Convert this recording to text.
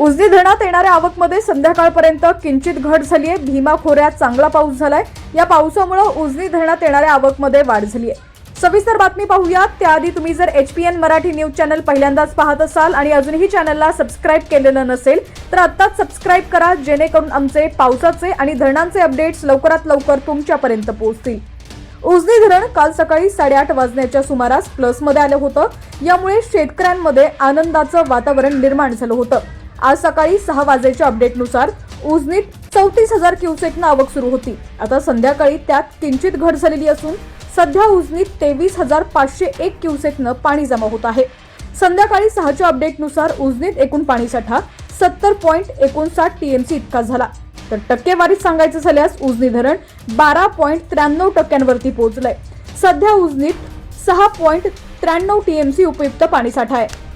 उजनी धरणात येणाऱ्या आवकमध्ये संध्याकाळपर्यंत किंचित घट झाली आहे. भीमा खोऱ्यात चांगला पाऊस झालाय. या पावसामुळे उजनी धरणात येणाऱ्या आवकमध्ये वाढ झाली आहे. सविस्तर बातमी पाहूयात. त्याआधी तुम्ही जर H P N Marathi news channel पहिल्यांदाच पाहत असाल आणि अजूनही चॅनलला सबस्क्राईब केलेलं नसेल तर आत्ताच सबस्क्राईब करा जेणेकरून आमचे पावसाचे आणि धरणांचे अपडेट्स लवकरात लवकर तुमच्यापर्यंत पोहोचतील. उजनी धरण काल सकाळी साडेआठ वाजण्याच्या सुमारास प्लसमध्ये आलं होतं. यामुळे शेतकऱ्यांमध्ये आनंदाचं वातावरण निर्माण झालं होतं. आज सकाळी सहा वाजेच्या अपडेटनुसार उजनीत चौतीस हजार क्युसेकनं आवक सुरू होती. आता संध्याकाळी त्यात किंचित घट झालेली असून सध्या उजनीत तेवीस हजार पाचशे एक क्युसेकनं पाणी जमा होत आहे. संध्याकाळी सहाच्या अपडेटनुसार उजनीत एकूण पाणीसाठा सत्तर पॉईंट एकोणसाठ टीएमसी इतका झाला. तर टक्केवारीत सांगायचं झाल्यास उजनी धरण बारा पॉईंट त्र्याण्णव टक्क्यांवरती पोहोचलंय. सध्या उजनीत सहा पॉईंट त्र्याण्णव टीएमसी उपयुक्त पाणीसाठा आहे.